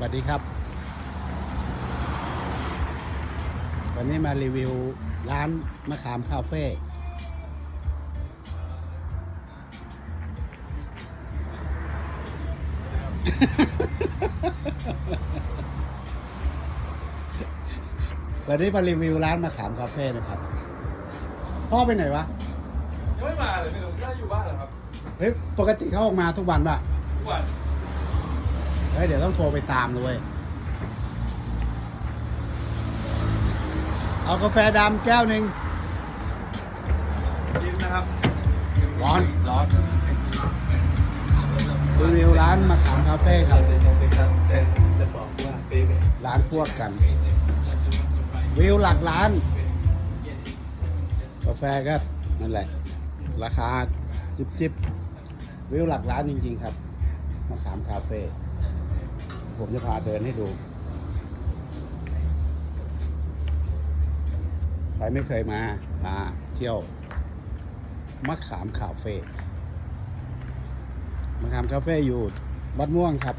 วัสดีครับ วันนี้มารีวิวร้านมะขามคาเฟ่วันนี้มารีวิวร้านมะขามคาเฟ่นะครับ พ่อไปไหนวะ ยังไม่มาเลยไม่รู้น่าอยู่บ้านเหรอครับ เฮ้ย ปกติเขาออกมาทุกวันป่ะ ทุกวัน เฮ้ยเดี๋ยวต้องโทรไปตามเลยเอากาแฟดำแก้วหนึ่งยินนะครับร้อนร้อนรีวิวร้านมะขามคาเฟ่ครับจะบอกว่าเป๊ะร้านพวกกัน วิวหลักล้าน กาแฟก็นั่นแหละ ราคาจิบจิบวิวหลักล้านจริง ๆ ครับมะขามคาเฟ่ ผมจะพาเดินให้ดู ใครไม่เคยมา มาเที่ยวมะขามคาเฟ่มะขามคาเฟ่อยู่วัดม่วงครับ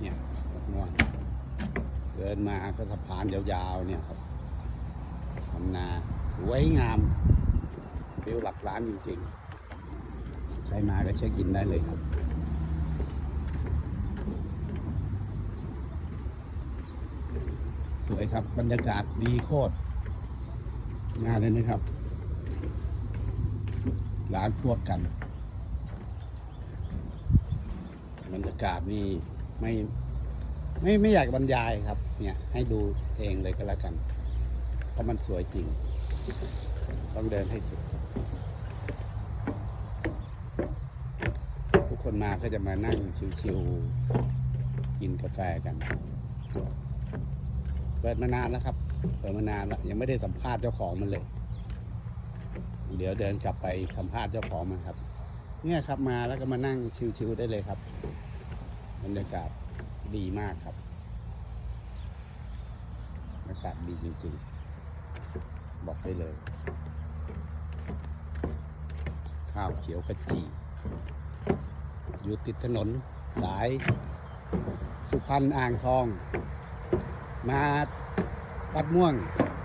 เนี่ยวัดม่วง เดินมาก็สะพานยาวๆเนี่ยครับทำนาสวยงามวิวหลักล้านจริงๆ ใครมาก็เช็คอินได้เลยครับ สวยครับ บรรยากาศดีโคตรงานเลยนะครับ ร้านพวกกัน บรรยากาศนี่ไม่ไม่ไม่อยากบรรยายครับ เนี่ย ให้ดูเองเลยก็แล้วกัน เพราะมันสวยจริง ต้องเดินให้สุดครับทุกคนมาก็จะมานั่งชิวๆกินกาแฟกัน เปิดมานานแล้วครับ เปิดมานานแล้วยังไม่ได้สัมภาษณ์เจ้าของมันเลย เดี๋ยวเดินกลับไปสัมภาษณ์เจ้าของมันครับ เนี่ยครับมาแล้วก็มานั่งชิวๆได้เลยครับบรรยากาศดีมากครับบรรยากาศดีจริงๆ บอกได้เลย ข้าวเขียวกะจีอยู่ติดถนนสายสุพรรณอ่างทอง มาวัดม่วง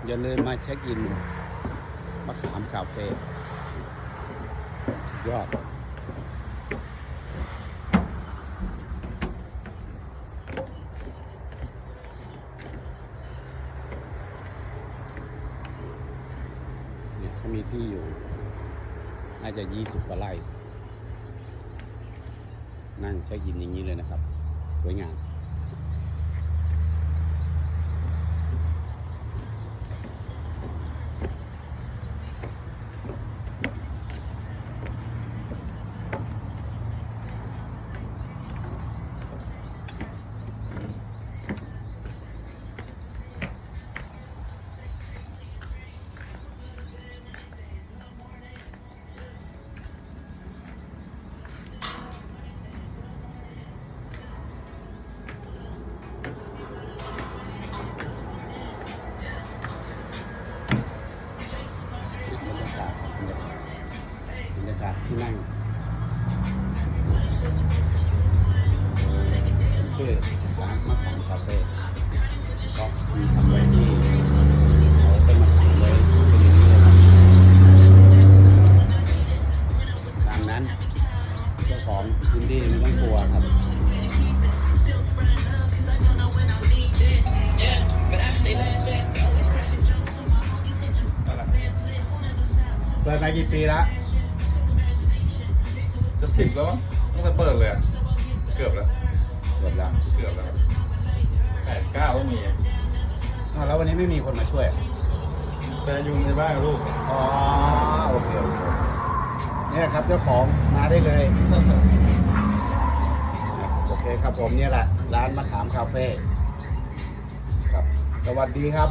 อย่าลืมมาเช็คอินมะขามคาเฟ่ยอดเนี่ยเขามีที่อยู่ น่าจะยี่สิบกว่าไร่นั่งเช็คอินอย่างนี้เลยนะครับ สวยงามานมะขามคาเฟ่ก็มีทำไว้ที่เขาเป็นมะขามไว้เป็นอย่างนี้เลยครับตามนั้นเจ้าของอินดี้ไม่ต้องกลัวครับเปิดมากี่ปีแล้วจะสิบแล้วมั้งตั้งแต่เปิดเลยอะเกือบแล้วเปิดแล้วเกือบแล้ว แปดเก้าต้องมีอ้าวแล้ววันนี้ไม่มีคนมาช่วยเป็นยุงในบ้านลูกอ๋อโอเคโอเคเนี่ยครับเจ้าของมาได้เลย โอเคครับผมเนี่ยแหละร้านมะขามคาเฟ่ครับ สวัสดีครับ